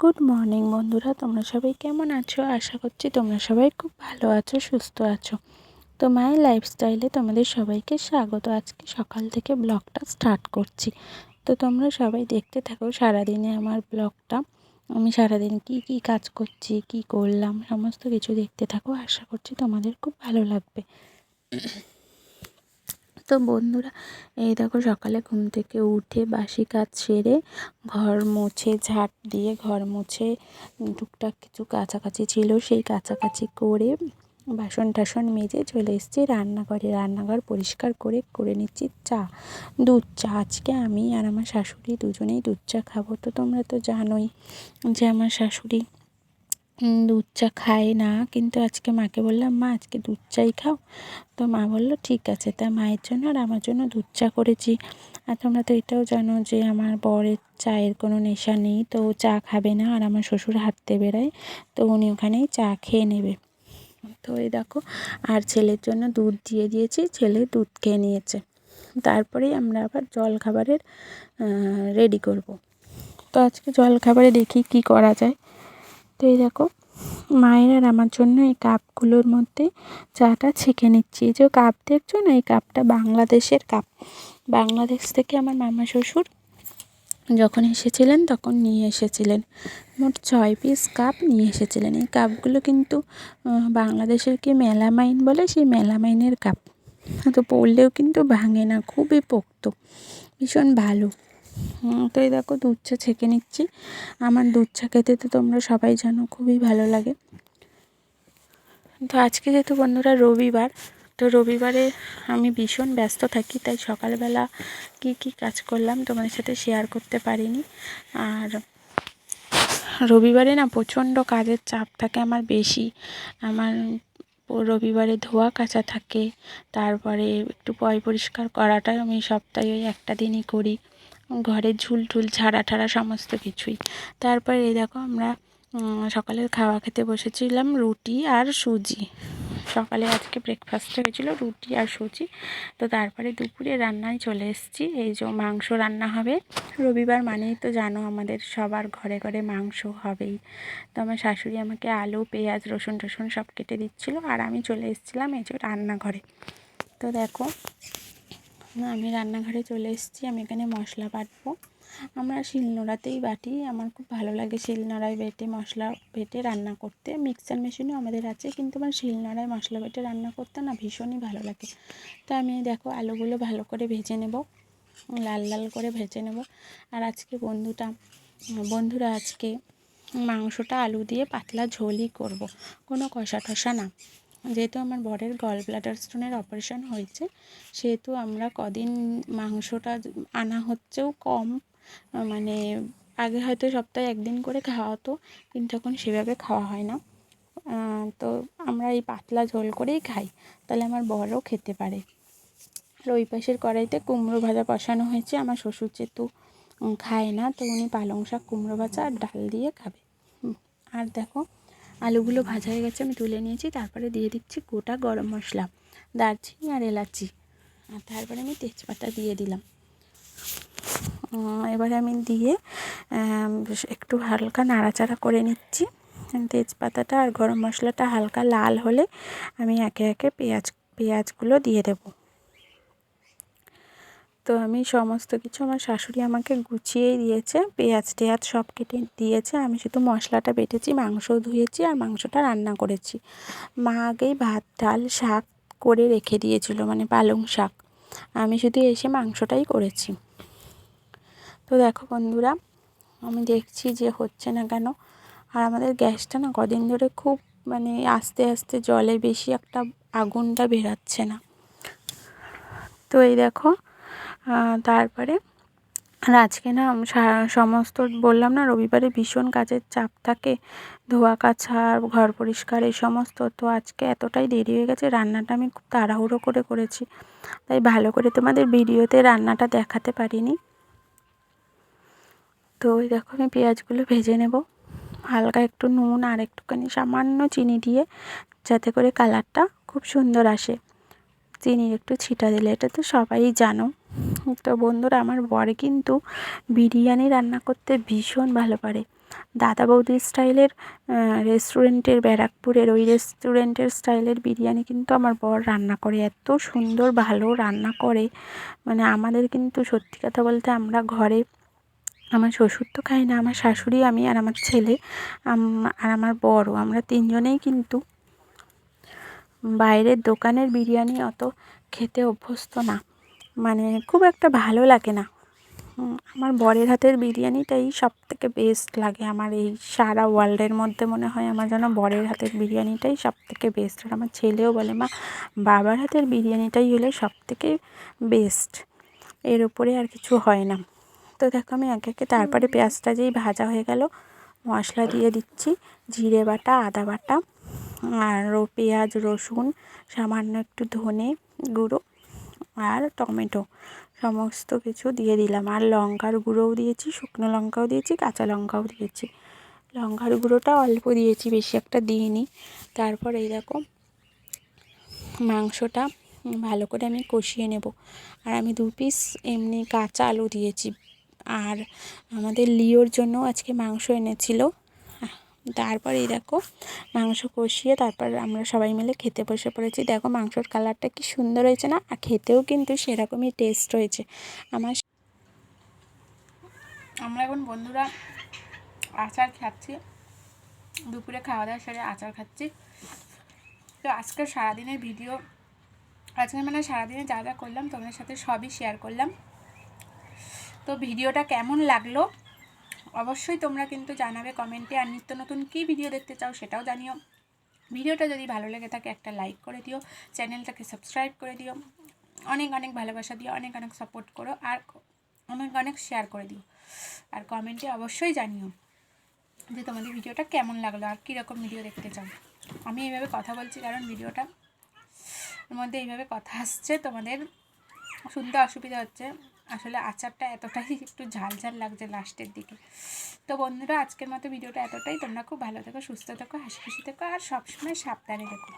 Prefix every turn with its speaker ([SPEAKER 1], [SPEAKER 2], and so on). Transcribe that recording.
[SPEAKER 1] Good morning বন্ধুরা, তোমরা সবাই কেমন আছো? আশা করছি তোমরা সবাই খুব ভালো আছো, সুস্থ আছো। তো মাই লাইফস্টাইলে তোমাদের সবাইকে স্বাগত। আজকে সকাল থেকে ব্লগটা স্টার্ট করছি। তো তোমরা সবাই দেখতে থাকো সারাদিনে আমার ব্লগটা। আমি সারাদিন কি কি কাজ করছি, কি করলাম, সমস্ত কিছু দেখতে থাকো। আশা করছি তোমাদের খুব ভালো লাগবে। তো বন্ধুরা, এই দেখো সকালে ঘুম থেকে উঠে বাসি কাজ সেরে ঘর মুছে, ঝাঁট দিয়ে ঘর মুছে, টুকটাক কিছু কাছাকাছি ছিল, সেই কাছাকাছি করে বাসন টাসন মেজে চলে এসেছি রান্নাঘরে। রান্নাঘর পরিষ্কার করে করে নিচ্ছি চা, দুধ, চা। আজকে আমি আর আমার শাশুড়ি দুজনেই দুধ চা খাব। তো তোমরা তো জানোই যে আমার শাশুড়ি দুধ চা খায় না। কিন্তু আজকে মাকে বললাম, মা, আজকে দুধ চাই খাও। তো মা বলল, ঠিক আছে। তা মায়ের জন্য আর আমার জন্য দুধ চা করেছি। আর তোমরা তো এটাও জানো যে আমার বরের চায়ের কোনো নেশা নেই। তো ও চা খাবে না আর আমার শ্বশুর হাঁটতে বেরোয় তো উনি ওখানেই চা খেয়ে নেবে। তো এই দেখো, আর ছেলের জন্য দুধ দিয়ে দিয়েছি। ছেলে দুধ খেয়ে নিয়েছে। তারপরেই আমরা আবার জল খাবারের রেডি করব। তো আজকে জল খাবারে দেখি কি করা যায়। তো এই দেখো মায়ের আর আমার জন্য এই কাপগুলোর মধ্যে চাটা ছেঁকে নিচ্ছি। যে কাপ দেখছ না? এই কাপটা বাংলাদেশের কাপ। বাংলাদেশ থেকে আমার মামা শ্বশুর যখন এসেছিলেন তখন নিয়ে এসেছিলেন। মোট ছয় পিস কাপ নিয়ে এসেছিলেন। এই কাপগুলো কিন্তু বাংলাদেশের কি মেলামাইন বলে? সেই মেলামাইনের কাপ। তো পড়লেও কিন্তু ভাঙে না, খুবই পোক্ত। ভীষণ ভালো। তো এই দেখো দুধ চা ছেঁকে নিচ্ছি। আমার দুধ চা খেতে তো তোমরা সবাই জানো, খুবই ভালো লাগে। তো আজকে যেহেতু বন্ধুরা রবিবার, তো রবিবারে আমি ভীষণ ব্যস্ত থাকি, তাই সকালবেলা কি কি কাজ করলাম তোমাদের সাথে শেয়ার করতে পারিনি। আর রবিবারে না প্রচণ্ড কাজের চাপ থাকে, আমার বেশি। আমার রবিবারে ধোয়া কাচা থাকে, তারপরে একটু পয় পরিষ্কার করাটাই আমি সপ্তাহে ওই একটা দিনই করি। ঘরের ঝুল ঠুল, ছাড়া ঠাড়া সমস্ত কিছুই। তারপরে এই দেখো আমরা সকালের খাওয়া খেতে বসেছিলাম রুটি আর সুজি। সকালে আজকে ব্রেকফাস্ট হয়েছিল রুটি আর সুজি। তো তারপরে দুপুরে রান্নায় চলে এসেছি। এই যে মাংস রান্না হবে। রবিবার মানেই তো জানো আমাদের সবার ঘরে ঘরে মাংস হবেই। তো আমার শাশুড়ি আমাকে আলু, পেঁয়াজ, রসুন টসুন সব কেটে দিচ্ছিল। আর আমি চলে এসেছিলাম এই যে রান্নাঘরে। তো দেখো আমি রান্নাঘরে চলে এসেছি, আমি এখানে মশলা বাটবো। আমরা শিলনোড়াতেই বাটি, আমার খুব ভালো লাগে শিলনোড়ায় বেটে মশলা বেটে রান্না করতে। মিক্সার মেশিনও আমাদের আছে, কিন্তু আমার শিলনোড়ায় মশলা বেটে রান্না করতে না ভীষণই ভালো লাগে। তো আমি দেখো, আলুগুলো ভালো করে ভেজে নেব, লাল লাল করে ভেজে নেব। আর আজকে বন্ধুটা, বন্ধুরা আজকে মাংসটা আলু দিয়ে পাতলা ঝোলই করব, কোনো কষা টষা না। যেহেতু আমার বরের গল ব্লাডার স্টোনের অপারেশন হয়েছে, সেহেতু আমরা কদিন মাংসটা আনা হচ্ছেও কম মানে আগে হয়তো সপ্তাহে একদিন করে খাওয়া হতো, কিন্তু এখন সেভাবে খাওয়া হয় না। তো আমরা এই পাতলা ঝোল করেই খাই, তাহলে আমার বরও খেতে পারে। আর ওই পাশের কড়াইতে কুমড়ো ভাজা বসানো হয়েছে, আমার শ্বশুর যেহেতু খায় না, তো উনি পালং শাক, কুমড়ো ভাজা আর ডাল দিয়ে খাবে। আর দেখো আলুগুলো ভাজা হয়ে গেছে, আমি তুলে নিয়েছি, তারপরে দিয়ে দিচ্ছি গোটা গরম মশলা, দারচিনি আর এলাচি। আর তারপরে আমি তেজপাতা দিয়ে দিলাম। এবারে আমি দিয়ে একটু হালকা নাড়াচাড়া করে নিচ্ছি। তেজপাতাটা আর গরম মশলাটা হালকা লাল হলে আমি একে একে পেঁয়াজ, পেঁয়াজগুলো দিয়ে দেব। তো আমি সমস্ত কিছু আমার শাশুড়ি আমাকে গুছিয়েই দিয়েছে, পেঁয়াজ টেয়াজ সব কেটে দিয়েছে, আমি শুধু মশলাটা বেটেছি, মাংসও ধুয়েছি আর মাংসটা রান্না করেছি। মা আগেই ভাত, ডাল, শাক করে রেখে দিয়েছিল মানে পালং শাক। আমি শুধু এসে মাংসটাই করেছি। তো দেখো বন্ধুরা, আমি দেখছি যে হচ্ছে না কেন, আর আমাদের গ্যাসটা না কদিন ধরে খুব মানে আস্তে আস্তে জলে বেশি একটা আগুনটা বেরাচ্ছে না। তো এই দেখো তারপরে আর আজকে না সমস্ত বললাম না রবিবারে ভীষণ কাজের চাপ থাকে, ধোয়া কাছা, ঘর পরিষ্কার এই সমস্ত। তো আজকে এতটাই দেরি হয়ে গেছে, রান্নাটা আমি খুব তাড়াহুড়ো করে করেছি। তাই ভালো করে তোমাদের ভিডিওতে রান্নাটা দেখাতে পারিনি। তো ওই দেখো আমি পেঁয়াজগুলো ভেজে নেব। হালকা একটু নুন আর একটুখানি সামান্য চিনি দিয়ে, যাতে করে কালারটা খুব সুন্দর আসে। চিনির একটু ছিটা দিলে, এটা তো সবাই জানো। তো বন্ধুরা, আমার বর কিন্তু বিরিয়ানি রান্না করতে ভীষণ ভালো পারে। দাদা বৌদি স্টাইলের রেস্টুরেন্টের ব্যারাকপুরের, ওই রেস্টুরেন্টের স্টাইলের বিরিয়ানি কিন্তু আমার বর রান্না করে। এত সুন্দর, ভালো রান্না করে। মানে আমাদের কিন্তু সত্যি কথা বলতে আমরা ঘরে, আমার শ্বশুর তো খাই না, আমার শাশুড়ি, আমি আর আমার ছেলে আর আমার বড় আমরা তিনজনেই কিন্তু বাইরের দোকানের বিরিয়ানি অত খেতে অভ্যস্ত না। মানে খুব একটা ভালো লাগে না। আমার বরের হাতের বিরিয়ানিটাই সব থেকে বেস্ট লাগে। আমার এই সারা ওয়ার্ল্ডের মধ্যে মনে হয় আমার যেন বরের হাতের বিরিয়ানিটাই সব থেকে বেস্ট আর আমার ছেলেও বলে মা বাবার হাতের বিরিয়ানিটাই হলে সব থেকে বেস্ট এর উপরে আর কিছু হয় না। তো দেখো আমি একে একে তারপরে পেঁয়াজটা যেই ভাজা হয়ে গেল মশলা দিয়ে দিচ্ছি জিরে বাটা আদা বাটা। আর পেঁয়াজ, রসুন, সামান্য একটু ধনে গুঁড়ো আর টমেটো সমস্ত কিছু দিয়ে দিলাম। আর লঙ্কার গুঁড়োও দিয়েছি, শুকনো লঙ্কাও দিয়েছি, কাঁচা লঙ্কাও দিয়েছি। লঙ্কার গুঁড়োটা অল্প দিয়েছি, বেশি একটা দিইনি। তারপর এই দেখো মাংসটা ভালো করে আমি কষিয়ে নেব। আর আমি দু পিস এমনি কাঁচা আলু দিয়েছি। আর আমাদের লিওর জন্য আজকে মাংস এনেছিল। তারপর এই দেখো মাংস কষিয়ে তারপর আমরা সবাই মিলে খেতে বসে পড়েছি। দেখো মাংসর কালারটা কি সুন্দর হয়েছে না? আর খেতেও কিন্তু সেরকমই টেস্ট হয়েছে আমার আমরা এখন বন্ধুরা আচার খাচ্ছি। দুপুরে খাওয়া দাওয়া সেরে আচার খাচ্ছি। তো আজকে সারাদিনের ভিডিও আজকে মানে সারাদিনে যা যা করলাম তোমাদের সাথে সবই শেয়ার করলাম। তো ভিডিওটা কেমন লাগল? অবশ্যই তোমরা কিন্তু জানাবে কমেন্টে আর নিত্য নতুন কী ভিডিও দেখতে চাও সেটাও জানিও। ভিডিওটা যদি ভালো লেগে থাকে একটা লাইক করে দিও, চ্যানেলটাকে সাবস্ক্রাইব করে দিও, অনেক অনেক ভালোবাসা দিও, অনেক অনেক সাপোর্ট করো আর অনেক অনেক শেয়ার করে দিও। আর কমেন্টে অবশ্যই জানিও যে তোমাদের ভিডিওটা কেমন লাগল আর কীরকম ভিডিও দেখতে চাও। আমি এইভাবে কথা বলছি কারণ ভিডিওটা মধ্যে এইভাবে কথা আসছে তোমাদের শুনতে অসুবিধা হচ্ছে। আসলে আচারটা এতটাই একটু ঝাল ঝাল লাগছে লাস্টের দিকে। তো বন্ধুরা, আজকের মতো ভিডিওটা এতটাই। তোমরা খুব ভালো থেকো, সুস্থ থেকো, হাসি খুশি থেকো, আর সবসময় সাবধানে থেকো।